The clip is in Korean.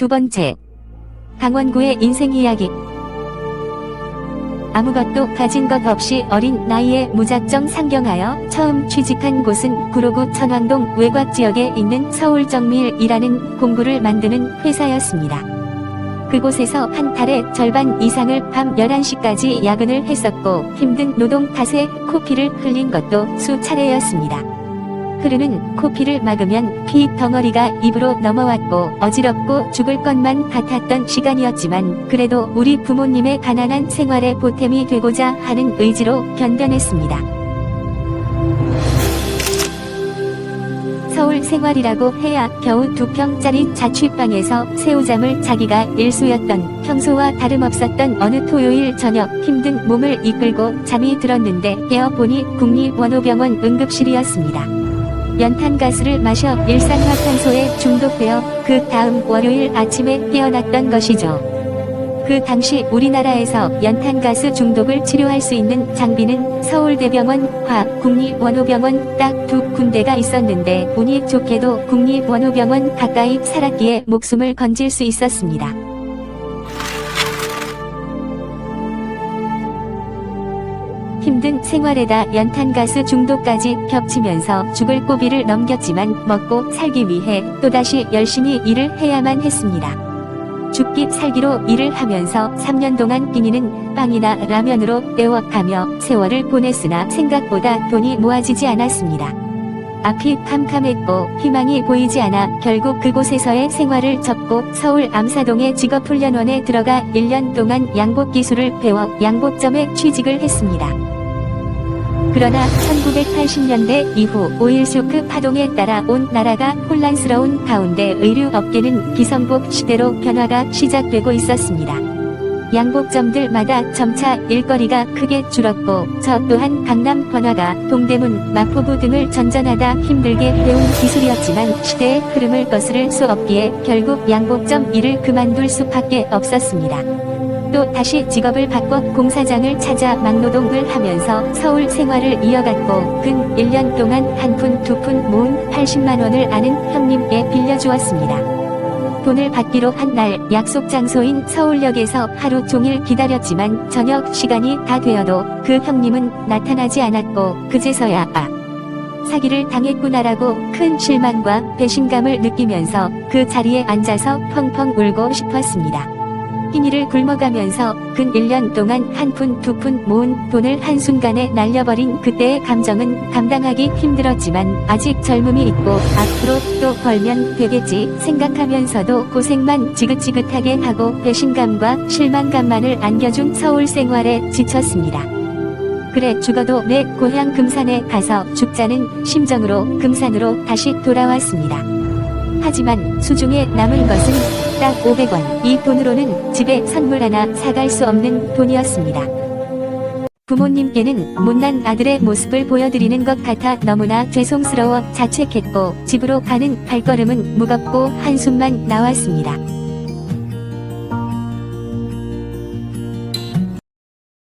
두 번째. 강원구의 인생 이야기. 아무것도 가진 것 없이 어린 나이에 무작정 상경하여 처음 취직한 곳은 구로구 천왕동 외곽 지역에 있는 서울정밀이라는 공구를 만드는 회사였습니다. 그곳에서 한 달에 절반 이상을 밤 11시까지 야근을 했었고 힘든 노동 탓에 코피를 흘린 것도 수차례였습니다. 흐르는 코피를 막으면 피 덩어리가 입으로 넘어왔고 어지럽고 죽을 것만 같았던 시간이었지만 그래도 우리 부모님의 가난한 생활에 보탬이 되고자 하는 의지로 견뎌냈습니다. 서울 생활이라고 해야 겨우 두 평짜리 자취방에서 새우잠을 자기가 일수였던 평소와 다름없었던 어느 토요일 저녁 힘든 몸을 이끌고 잠이 들었는데 깨어보니 국립원호병원 응급실이었습니다. 연탄가스를 마셔 일산화탄소에 중독되어 그 다음 월요일 아침에 깨어났던 것이죠. 그 당시 우리나라에서 연탄가스 중독을 치료할 수 있는 장비는 서울대병원 과 국립원호병원 딱 두 군데가 있었는데 운이 좋게도 국립원호병원 가까이 살았기에 목숨을 건질 수 있었습니다. 힘든 생활에다 연탄가스 중독까지 겹치면서 죽을 고비를 넘겼지만 먹고 살기 위해 또다시 열심히 일을 해야만 했습니다. 죽기 살기로 일을 하면서 3년 동안 끼니는 빵이나 라면으로 때워가며 세월을 보냈으나 생각보다 돈이 모아지지 않았습니다. 앞이 캄캄했고 희망이 보이지 않아 결국 그곳에서의 생활을 접고 서울 암사동의 직업훈련원에 들어가 1년 동안 양복 기술을 배워 양복점에 취직을 했습니다. 그러나 1980년대 이후 오일 쇼크 파동에 따라 온 나라가 혼란스러운 가운데 의류 업계는 기성복 시대로 변화가 시작되고 있었습니다. 양복점들마다 점차 일거리가 크게 줄었고 저 또한 강남 번화가 동대문 마포구 등을 전전하다 힘들게 배운 기술이었지만 시대의 흐름을 거스를 수 없기에 결국 양복점 일을 그만둘 수밖에 없었습니다. 또 다시 직업을 바꿔 공사장을 찾아 막노동을 하면서 서울 생활을 이어갔고 근 1년 동안 한 푼두푼 모은 80만 원을 아는 형님께 빌려주었습니다. 돈을 받기로 한 날 약속 장소인 서울역에서 하루 종일 기다렸지만 저녁 시간이 다 되어도 그 형님은 나타나지 않았고 그제서야 아 사기를 당했구나라고 큰 실망과 배신감을 느끼면서 그 자리에 앉아서 펑펑 울고 싶었습니다. 끼니를 굶어가면서 근 1년 동안 한 푼 두 푼 모은 돈을 한순간에 날려버린 그때의 감정은 감당하기 힘들었지만 아직 젊음이 있고 앞으로 또 벌면 되겠지 생각하면서도 고생만 지긋지긋하게 하고 배신감과 실망감만을 안겨준 서울 생활에 지쳤습니다. 그래 죽어도 내 고향 금산에 가서 죽자는 심정으로 금산으로 다시 돌아왔습니다. 하지만 수중에 남은 것은 딱 500원. 이 돈으로는 집에 선물 하나 사갈 수 없는 돈이었습니다. 부모님께는 못난 아들의 모습을 보여드리는 것 같아 너무나 죄송스러워 자책했고 집으로 가는 발걸음은 무겁고 한숨만 나왔습니다.